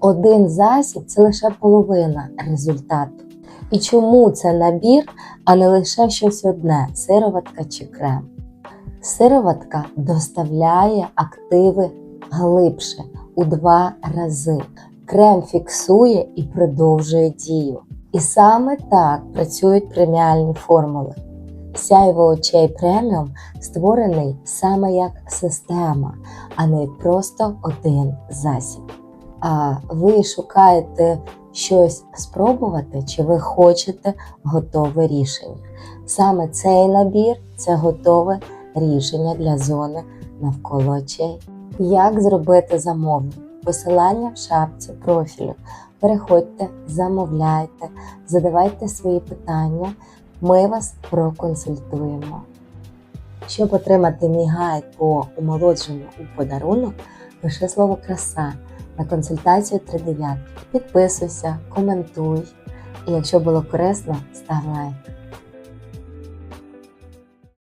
один засіб це лише половина результату. І чому це набір, а не лише щось одне сироватка чи крем? Сироватка доставляє активи глибше у два рази. Крем фіксує і продовжує дію. І саме так працюють преміальні формули. Сяйво очей преміум створений саме як система, а не просто один засіб. А ви шукаєте щось спробувати, чи ви хочете готове рішення? Саме цей набір це готове рішення для зони навколо очей. Як зробити замовлення? Посилання в шапці профілю. Переходьте, замовляйте, задавайте свої питання. Ми вас проконсультуємо. Щоб отримати мій гайд по омолодженню у подарунок, пиши слово краса на консультацію 39. Підписуйся, коментуй. І якщо було корисно, став лайк.